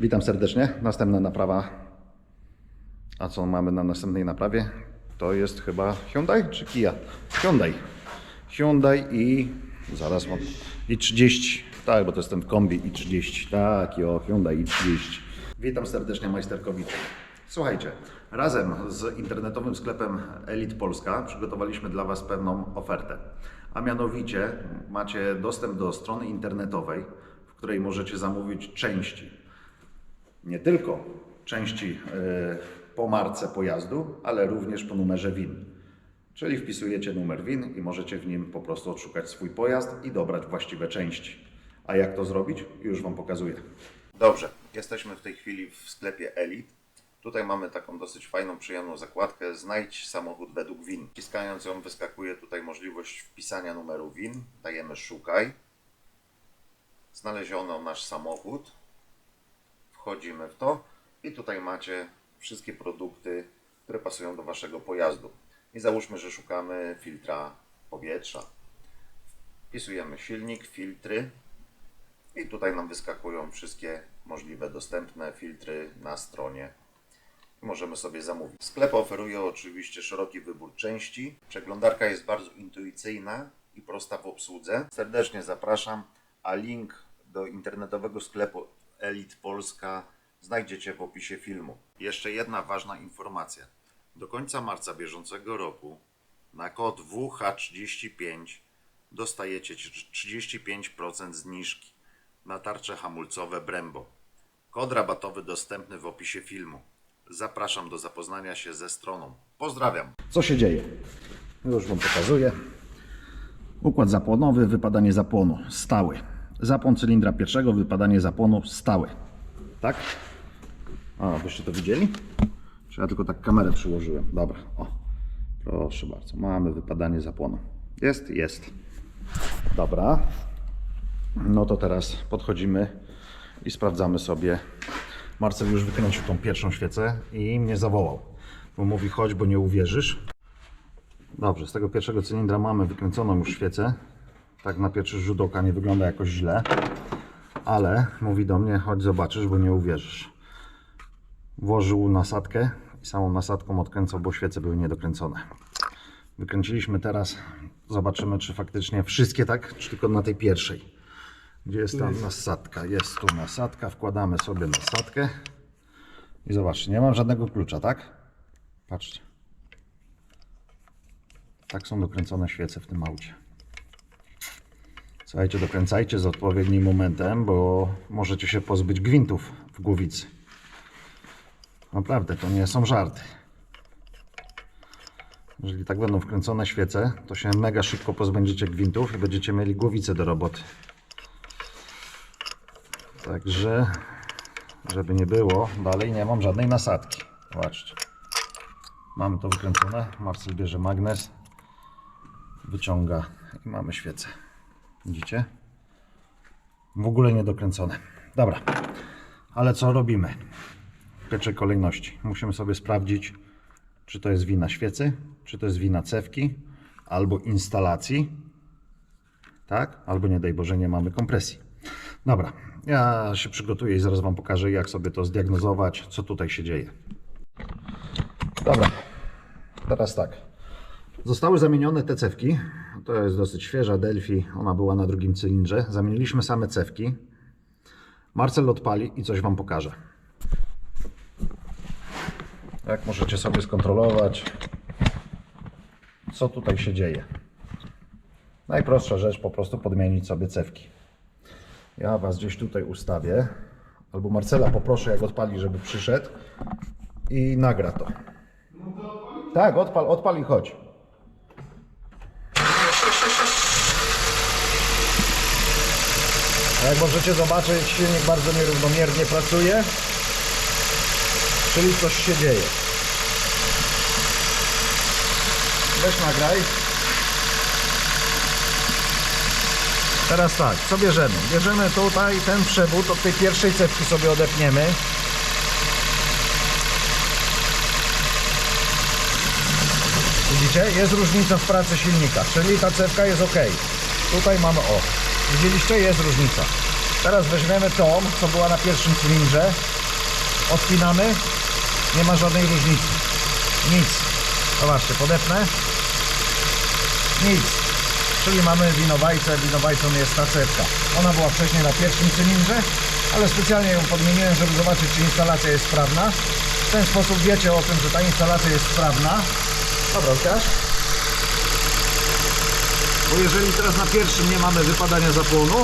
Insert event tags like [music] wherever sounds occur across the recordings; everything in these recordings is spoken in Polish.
Witam serdecznie. Następna naprawa. A co mamy na następnej naprawie? To jest chyba Hyundai czy Kia? Hyundai. Hyundai i zaraz mam i30. Tak, bo to jest ten kombi i30. Tak, jo, Hyundai i30. Witam serdecznie majsterkowicze. Słuchajcie, razem z internetowym sklepem Elite Polska przygotowaliśmy dla Was pewną ofertę. A mianowicie macie dostęp do strony internetowej, w której możecie zamówić części nie tylko części e, po marce pojazdu, ale również po numerze WIN. Czyli wpisujecie numer WIN i możecie w nim po prostu odszukać swój pojazd i dobrać właściwe części. A jak to zrobić? Już Wam pokazuję. Dobrze, jesteśmy w tej chwili w sklepie Elite. Tutaj mamy taką dosyć fajną, przyjemną zakładkę Znajdź samochód według WIN. Wciskając ją wyskakuje tutaj możliwość wpisania numeru WIN. Dajemy szukaj. Znaleziono nasz samochód wchodzimy w to i tutaj macie wszystkie produkty, które pasują do Waszego pojazdu. I załóżmy, że szukamy filtra powietrza. Wpisujemy silnik, filtry i tutaj nam wyskakują wszystkie możliwe dostępne filtry na stronie. Możemy sobie zamówić. Sklep oferuje oczywiście szeroki wybór części. Przeglądarka jest bardzo intuicyjna i prosta w obsłudze. Serdecznie zapraszam, a link do internetowego sklepu Elite Polska znajdziecie w opisie filmu. Jeszcze jedna ważna informacja. Do końca marca bieżącego roku na kod WH35 dostajecie 35% zniżki na tarcze hamulcowe Brembo. Kod rabatowy dostępny w opisie filmu. Zapraszam do zapoznania się ze stroną. Pozdrawiam. Co się dzieje? Już Wam pokazuję. Układ zapłonowy, wypadanie zapłonu stały. Zapłon cylindra pierwszego, wypadanie zapłonu stały. Tak? A, byście to widzieli? Czy ja tylko tak kamerę przyłożyłem? Dobra, o. Proszę bardzo, mamy wypadanie zapłonu. Jest? Jest. Dobra. No to teraz podchodzimy i sprawdzamy sobie. Marcel już wykręcił tą pierwszą świecę i mnie zawołał. Bo mówi, chodź, bo nie uwierzysz. Dobrze, z tego pierwszego cylindra mamy wykręconą już świecę. Tak na pierwszy rzut oka nie wygląda jakoś źle. Ale mówi do mnie, chodź zobaczysz, bo nie uwierzysz. Włożył nasadkę i samą nasadką odkręcał, bo świece były niedokręcone. Wykręciliśmy teraz. Zobaczymy, czy faktycznie wszystkie tak, czy tylko na tej pierwszej. Gdzie jest ta nasadka? Jest tu nasadka. Wkładamy sobie nasadkę. I zobaczcie, nie mam żadnego klucza, tak? Patrzcie. Tak są dokręcone świece w tym aucie. Słuchajcie, dokręcajcie z odpowiednim momentem, bo możecie się pozbyć gwintów w głowicy. Naprawdę, to nie są żarty. Jeżeli tak będą wkręcone świece, to się mega szybko pozbędziecie gwintów i będziecie mieli głowicę do roboty. Także, żeby nie było, dalej nie mam żadnej nasadki. Zobaczcie. Mamy to wykręcone. Marcel bierze magnes, wyciąga i mamy świecę. Widzicie? W ogóle niedokręcone. Dobra, ale co robimy? W pierwszej kolejności musimy sobie sprawdzić, czy to jest wina świecy, czy to jest wina cewki, albo instalacji, tak? Albo nie daj Boże, nie mamy kompresji. Dobra, ja się przygotuję i zaraz Wam pokażę, jak sobie to zdiagnozować, co tutaj się dzieje. Dobra, teraz tak. Zostały zamienione te cewki. To jest dosyć świeża Delphi. Ona była na drugim cylindrze. Zamieniliśmy same cewki. Marcel odpali i coś Wam pokaże. Jak możecie sobie skontrolować, co tutaj się dzieje. Najprostsza rzecz, po prostu podmienić sobie cewki. Ja Was gdzieś tutaj ustawię. Albo Marcela poproszę, jak odpali, żeby przyszedł i nagra to. Tak, odpal, odpal i chodź. A Jak możecie zobaczyć, silnik bardzo nierównomiernie pracuje, czyli coś się dzieje. Weź nagraj. Teraz tak, co bierzemy? Bierzemy tutaj ten przewód, od tej pierwszej cewki sobie odepniemy. Widzicie? Jest różnica w pracy silnika, czyli ta cewka jest ok. Tutaj mamy o. Widzieliście? Jest różnica. Teraz weźmiemy tą, co była na pierwszym cylindrze. Odpinamy. Nie ma żadnej różnicy. Nic. Zobaczcie, podepnę. Nic. Czyli mamy winowajcę. Winowajcą jest ta cewka. Ona była wcześniej na pierwszym cylindrze, ale specjalnie ją podmieniłem, żeby zobaczyć, czy instalacja jest sprawna. W ten sposób wiecie o tym, że ta instalacja jest sprawna. Dobra, Łukasz. Bo jeżeli teraz na pierwszym nie mamy wypadania zapłonu,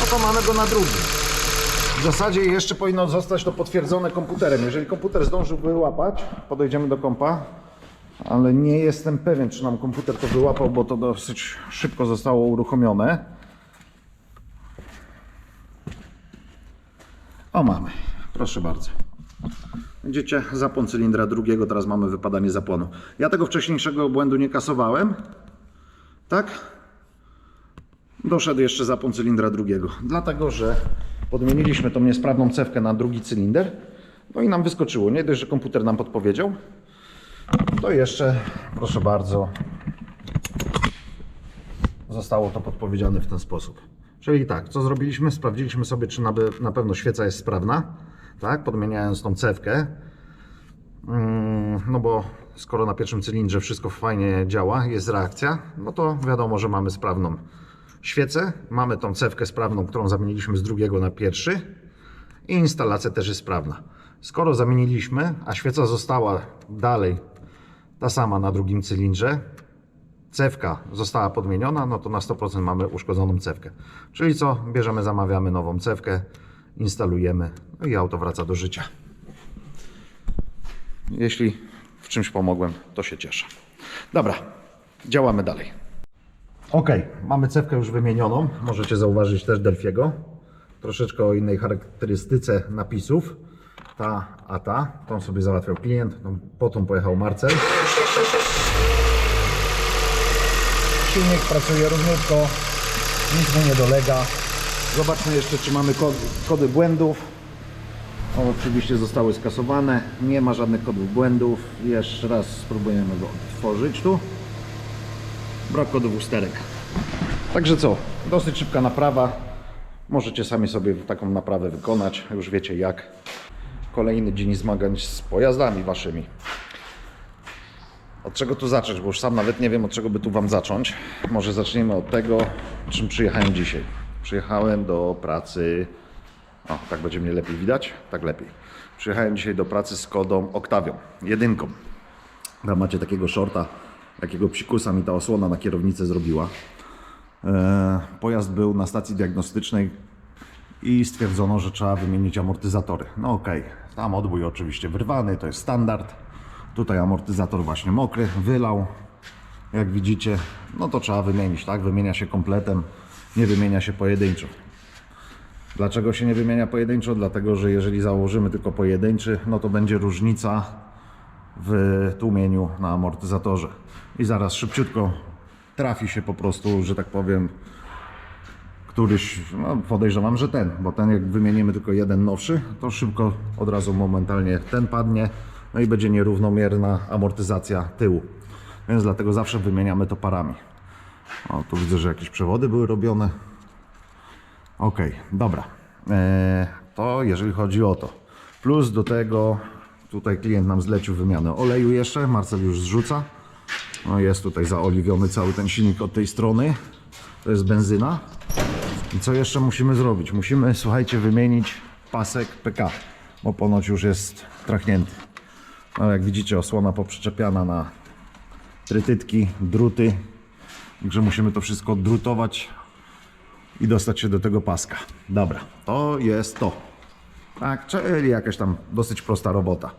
no to mamy go na drugim. W zasadzie jeszcze powinno zostać to potwierdzone komputerem. Jeżeli komputer zdążył wyłapać, podejdziemy do kompa, ale nie jestem pewien, czy nam komputer to wyłapał, bo to dosyć szybko zostało uruchomione. O, mamy. Proszę bardzo. Widzicie, zapłon cylindra drugiego, teraz mamy wypadanie zapłonu. Ja tego wcześniejszego błędu nie kasowałem. Tak? Doszedł jeszcze zapłon cylindra drugiego. Dlatego, że podmieniliśmy tą niesprawną cewkę na drugi cylinder. No i nam wyskoczyło. Nie dość, że komputer nam podpowiedział, to jeszcze, proszę bardzo, zostało to podpowiedziane w ten sposób. Czyli tak, co zrobiliśmy? Sprawdziliśmy sobie, czy na, na pewno świeca jest sprawna, tak, podmieniając tą cewkę. Mm, No bo skoro na pierwszym cylindrze wszystko fajnie działa, jest reakcja, no to wiadomo, że mamy sprawną świecę. Mamy tą cewkę sprawną, którą zamieniliśmy z drugiego na pierwszy i instalacja też jest sprawna. Skoro zamieniliśmy, a świeca została dalej ta sama na drugim cylindrze, cewka została podmieniona, no to na 100% mamy uszkodzoną cewkę. Czyli co? Bierzemy, zamawiamy nową cewkę, instalujemy no i auto wraca do życia. Jeśli w czymś pomogłem, to się cieszę. Dobra, działamy dalej. Ok, mamy cewkę już wymienioną. Możecie zauważyć też Delfiego. Troszeczkę o innej charakterystyce napisów. Ta, a ta. Tą sobie załatwiał klient. No, Po tą pojechał Marcel. Silnik pracuje równiutko. Nic mu nie dolega. Zobaczmy jeszcze, czy mamy kody, kody błędów. O, oczywiście zostały skasowane. Nie ma żadnych kodów błędów. Jeszcze raz spróbujemy go otworzyć tu. Brak kodów usterek. Także co? Dosyć szybka naprawa. Możecie sami sobie taką naprawę wykonać. Już wiecie jak. Kolejny dzień zmagań z pojazdami waszymi. Od czego tu zacząć? Bo już sam nawet nie wiem, od czego by tu Wam zacząć. Może zaczniemy od tego, czym przyjechałem dzisiaj. Przyjechałem do pracy. O, tak będzie mnie lepiej widać? Tak lepiej. Przyjechałem dzisiaj do pracy z Kodą Oktawią, jedynką. Tam macie takiego shorta, jakiego psikusa mi ta osłona na kierownicę zrobiła. E, pojazd był na stacji diagnostycznej i stwierdzono, że trzeba wymienić amortyzatory. No okej, tam odbój oczywiście wyrwany, to jest standard. Tutaj amortyzator właśnie mokry, wylał. Jak widzicie, no to trzeba wymienić, tak? Wymienia się kompletem, nie wymienia się pojedynczo. Dlaczego się nie wymienia pojedynczo? Dlatego, że jeżeli założymy tylko pojedynczy, no to będzie różnica w tłumieniu na amortyzatorze. I zaraz szybciutko trafi się po prostu, że tak powiem, któryś, no podejrzewam, że ten, bo ten jak wymienimy tylko jeden nowszy, to szybko od razu momentalnie ten padnie, no i będzie nierównomierna amortyzacja tyłu. Więc dlatego zawsze wymieniamy to parami. O, tu widzę, że jakieś przewody były robione. Ok, dobra. Eee, to jeżeli chodzi o to. Plus do tego tutaj klient nam zlecił wymianę oleju jeszcze. Marcel już zrzuca. No jest tutaj zaoliwiony cały ten silnik od tej strony. To jest benzyna. I co jeszcze musimy zrobić? Musimy, słuchajcie, wymienić pasek PK, bo ponoć już jest trachnięty. No, jak widzicie, osłona poprzyczepiana na trytytki, druty. Także musimy to wszystko drutować i dostać się do tego paska. Dobra, to jest to. Tak, czyli jakaś tam dosyć prosta robota.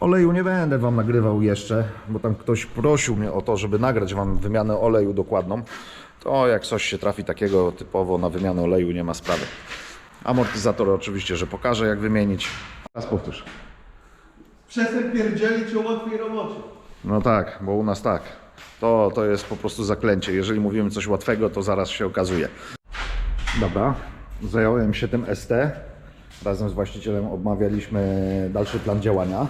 Oleju nie będę Wam nagrywał jeszcze, bo tam ktoś prosił mnie o to, żeby nagrać Wam wymianę oleju dokładną. To jak coś się trafi takiego typowo na wymianę oleju, nie ma sprawy. Amortyzator oczywiście, że pokażę jak wymienić. Raz powtórz. Przestań pierdzielić o łatwej robocie. No tak, bo u nas tak. To, to jest po prostu zaklęcie. Jeżeli mówimy coś łatwego, to zaraz się okazuje. Dobra, zająłem się tym ST. Razem z właścicielem omawialiśmy dalszy plan działania.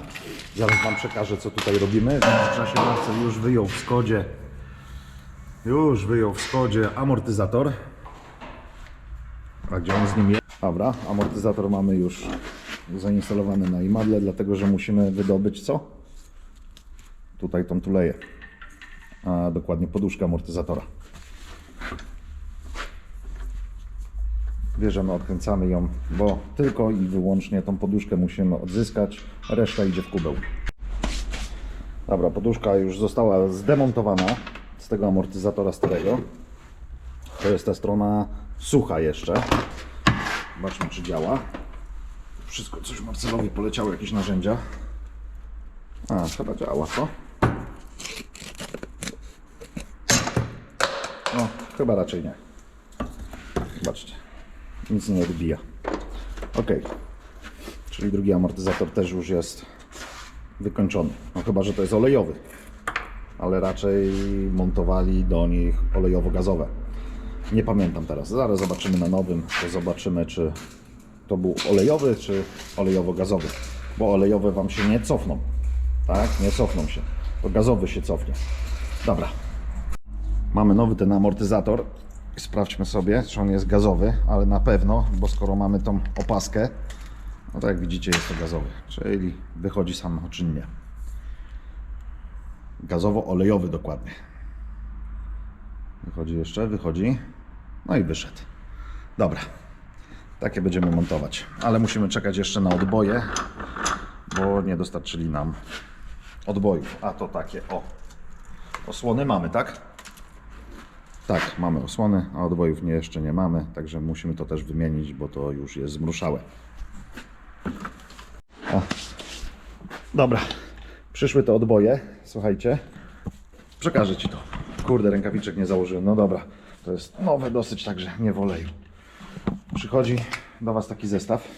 Zaraz Wam przekażę, co tutaj robimy. W międzyczasie Marcel już wyjął w Skodzie Już wyjął w Skodzie amortyzator. A gdzie on z nim jest? Dobra, amortyzator mamy już zainstalowany na imadle, dlatego że musimy wydobyć co? Tutaj tą tuleję. A dokładnie poduszkę amortyzatora. Bierzemy, odkręcamy ją, bo tylko i wyłącznie tą poduszkę musimy odzyskać, reszta idzie w kubeł. Dobra, poduszka już została zdemontowana z tego amortyzatora starego. To jest ta strona sucha jeszcze. Zobaczmy, czy działa. Wszystko coś Marcelowi poleciało, jakieś narzędzia. A, chyba działa, co? No, chyba raczej nie. Zobaczcie, nic nie odbija. Ok, czyli drugi amortyzator też już jest wykończony. No chyba, że to jest olejowy, ale raczej montowali do nich olejowo-gazowe. Nie pamiętam teraz. Zaraz zobaczymy na nowym, to zobaczymy, czy to był olejowy, czy olejowo-gazowy. Bo olejowe Wam się nie cofną. Tak? Nie cofną się. To gazowy się cofnie. Dobra. Mamy nowy ten amortyzator. Sprawdźmy sobie, czy on jest gazowy, ale na pewno, bo skoro mamy tą opaskę, no to jak widzicie jest to gazowy, czyli wychodzi samoczynnie. Gazowo-olejowy dokładnie. Wychodzi jeszcze, wychodzi. No i wyszedł. Dobra. Takie będziemy montować. Ale musimy czekać jeszcze na odboje, bo nie dostarczyli nam odbojów. A to takie, o. Osłony mamy, tak? Tak, mamy osłony, a odbojów nie, jeszcze nie mamy, także musimy to też wymienić, bo to już jest zmruszałe. O. Dobra, przyszły te odboje, słuchajcie. Przekażę Ci to. Kurde, rękawiczek nie założyłem. No dobra, to jest nowe dosyć, także nie w. Przychodzi do Was taki zestaw.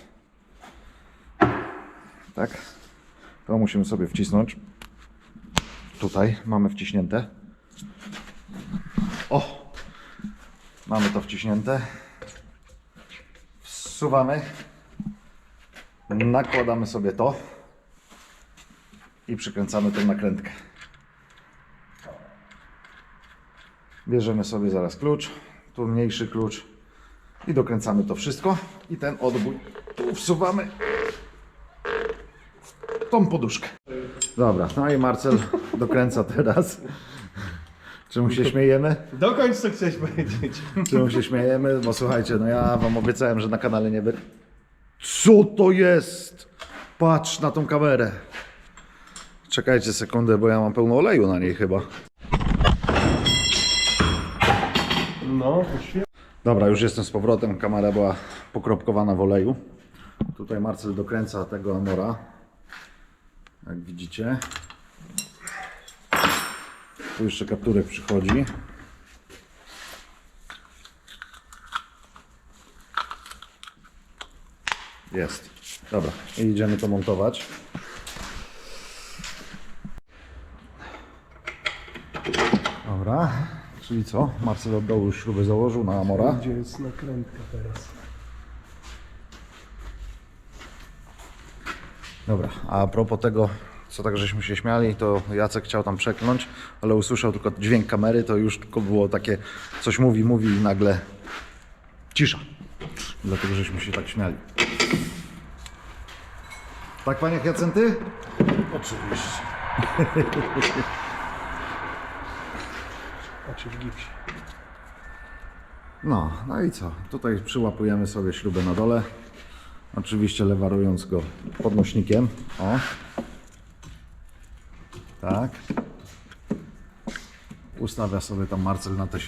Tak. To musimy sobie wcisnąć. Tutaj mamy wciśnięte. O! Mamy to wciśnięte. Wsuwamy. Nakładamy sobie to. I przykręcamy tą nakrętkę. Bierzemy sobie zaraz klucz, tu mniejszy klucz i dokręcamy to wszystko i ten odbój tu wsuwamy w tą poduszkę. Dobra, no i Marcel dokręca [laughs] teraz. Czemu się śmiejemy? Dokończ co chciałeś powiedzieć. Czemu się śmiejemy? Bo słuchajcie, no ja wam obiecałem, że na kanale nie będzie. Co to jest? Patrz na tą kamerę. Czekajcie sekundę, bo ja mam pełno oleju na niej chyba. No, świetnie. Dobra, już jestem z powrotem. Kamera była pokropkowana w oleju. Tutaj Marcel dokręca tego Amora. Jak widzicie. Tu jeszcze kapturek przychodzi. Jest. Dobra, i idziemy to montować. Dobra, czyli co? Marcel od dołu już śrubę założył na Amora. Gdzie jest nakrętka teraz? Dobra, a propos tego, co tak żeśmy się śmiali, to Jacek chciał tam przekląć, ale usłyszał tylko dźwięk kamery, to już tylko było takie, coś mówi, mówi i nagle cisza. Dlatego żeśmy się tak śmiali. Tak, panie Jacenty? Oczywiście. Macie w gipsie. No, no i co? Tutaj przyłapujemy sobie śrubę na dole. Oczywiście lewarując go podnośnikiem. O. Tak. Ustawia sobie tam Marcel na tej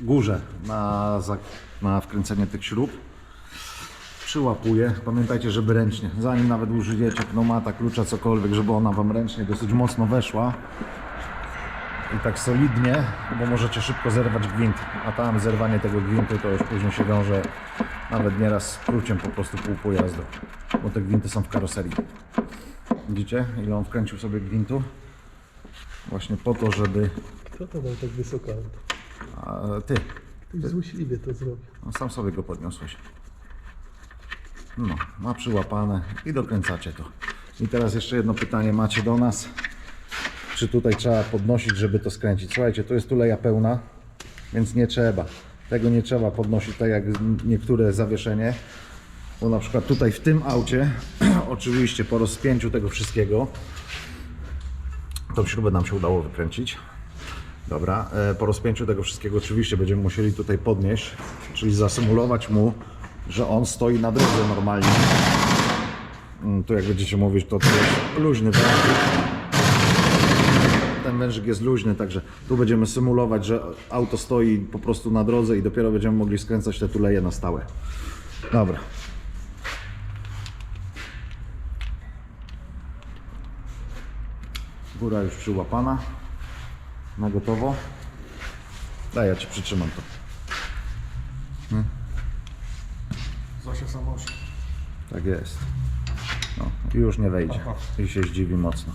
górze na, na wkręcenie tych śrub. Przyłapuje. Pamiętajcie, żeby ręcznie, zanim nawet użyjecie pneumata, klucza, cokolwiek, żeby ona Wam ręcznie dosyć mocno weszła i tak solidnie, bo możecie szybko zerwać gwint, a tam zerwanie tego gwintu to już później się wiąże nawet nieraz z króciem po prostu pół pojazdu, bo te gwinty są w karoserii. Widzicie, ile on wkręcił sobie gwintu? Właśnie po to, żeby... Kto to dał tak wysoko? A, ty, Ktoś złośliwie to zrobił. no, sam sobie go podniosłeś. No, ma przyłapane i dokręcacie to. I teraz jeszcze jedno pytanie macie do nas. Czy tutaj trzeba podnosić, żeby to skręcić? Słuchajcie, to jest tuleja pełna. więc nie trzeba. Tego nie trzeba podnosić tak jak niektóre zawieszenie. Bo na przykład tutaj w tym aucie, [clears throat] oczywiście po rozpięciu tego wszystkiego, tą śrubę nam się udało wykręcić. Dobra, e, po rozpięciu tego wszystkiego oczywiście będziemy musieli tutaj podnieść, czyli zasymulować mu, że on stoi na drodze normalnie. Mm, Tu jak będziecie mówić, to to jest luźny wężyk. Ten wężyk jest luźny, także tu będziemy symulować, że auto stoi po prostu na drodze i dopiero będziemy mogli skręcać te tuleje na stałe. Dobra. Góra już przyłapana. Na gotowo. Daj, ja Ci przytrzymam to. Zosia Samosi. Tak jest. No, i już nie wejdzie. I się zdziwi mocno.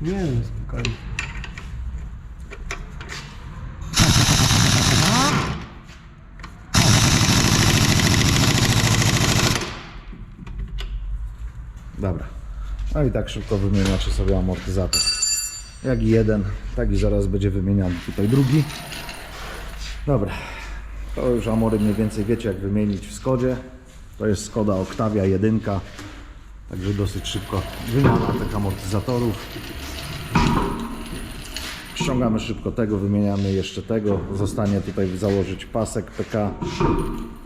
Nie no, spokojnie. Dobra. No i tak szybko wymieniacie sobie amortyzator. Jak i jeden, tak i zaraz będzie wymieniany tutaj drugi. Dobra. To już amory mniej więcej wiecie jak wymienić w Skodzie. To jest Skoda Octavia 1. Także dosyć szybko wymiana tych amortyzatorów. Ściągamy szybko tego, wymieniamy jeszcze tego. Zostanie tutaj założyć pasek PK.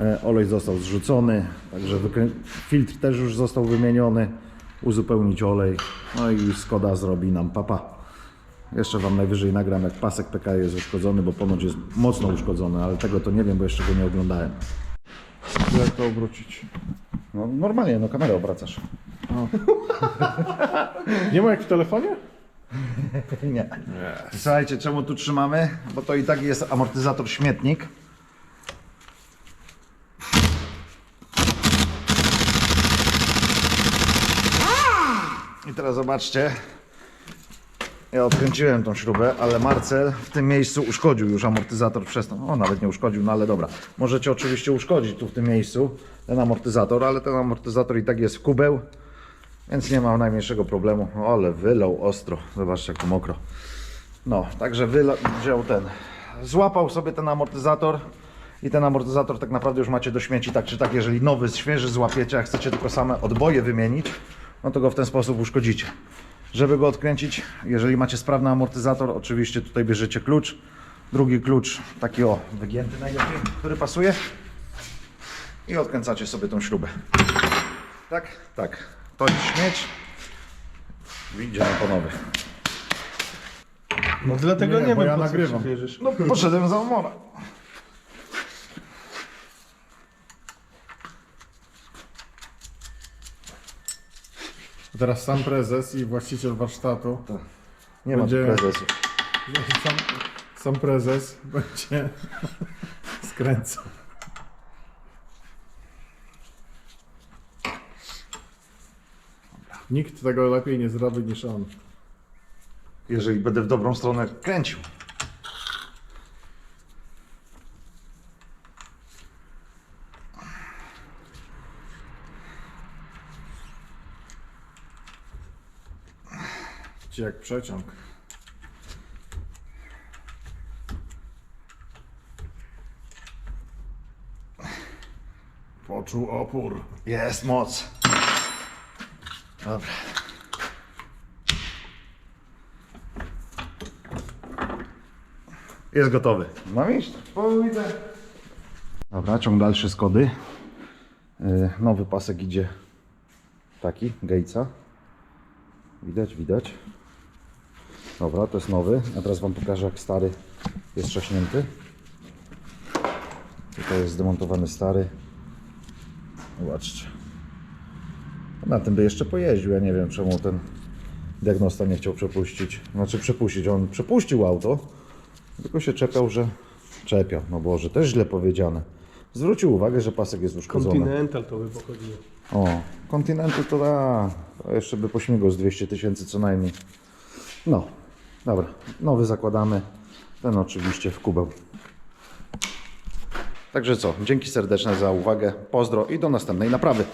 E, Olej został zrzucony, także filtr też już został wymieniony. Uzupełnić olej. No i Skoda zrobi nam papa. Jeszcze Wam najwyżej nagram jak pasek PK jest uszkodzony, bo ponoć jest mocno uszkodzony, ale tego to nie wiem, bo jeszcze go nie oglądałem. Jak to obrócić? No normalnie, no kamerę obracasz. [laughs] Nie ma jak w telefonie? [laughs] Nie. Słuchajcie, czemu tu trzymamy? Bo to i tak jest amortyzator śmietnik. I teraz zobaczcie. Ja odkręciłem tą śrubę, ale Marcel w tym miejscu uszkodził już amortyzator przez to. O, nawet nie uszkodził, no ale dobra. Możecie oczywiście uszkodzić tu w tym miejscu ten amortyzator, ale ten amortyzator i tak jest w kubeł, więc nie ma najmniejszego problemu. Ale wylał ostro. Zobaczcie, jak mokro. No, także wyla- wziął ten. Złapał sobie ten amortyzator i ten amortyzator tak naprawdę już macie do śmieci tak czy tak. Jeżeli nowy, świeży złapiecie, a chcecie tylko same odboje wymienić, no to go w ten sposób uszkodzicie. Żeby go odkręcić, jeżeli macie sprawny amortyzator, oczywiście tutaj bierzecie klucz. Drugi klucz, taki o, wygięty najlepiej, który pasuje. I odkręcacie sobie tą śrubę. Tak? Tak. To jest śmieć. Idziemy po nowy. No dlatego Nie, nie, bo wiem, ja po co nagrywam. No, poszedłem za umora. Teraz sam prezes i właściciel warsztatu. Nie ma tu Będzie- prezesu. Sam, sam prezes będzie [laughs] skręcał. Nikt tego lepiej nie zrobi niż on. Jeżeli będę w dobrą stronę kręcił. Ci jak przeciąg. Poczuł opór. Jest moc. Dobra. Jest gotowy. Mam iść? Pójdę. Dobra, ciąg dalszy z kody. Yy, nowy pasek idzie taki, Gatesa. Widać, widać. Dobra, to jest nowy. A teraz Wam pokażę, jak stary jest trzaśnięty. Tutaj jest zdemontowany stary. Zobaczcie. Na tym by jeszcze pojeździł. Ja nie wiem, czemu ten diagnosta nie chciał przepuścić. Znaczy przepuścić. On przepuścił auto, tylko się czepiał, że czepiał. No Boże, też źle powiedziane. Zwrócił uwagę, że pasek jest uszkodzony. Continental to by pochodziło. O, Continental to da. To jeszcze by pośmigał z 200 tysięcy co najmniej. No, dobra. Nowy zakładamy. Ten oczywiście w kubeł. Także co, dzięki serdeczne za uwagę, pozdro i do następnej naprawy.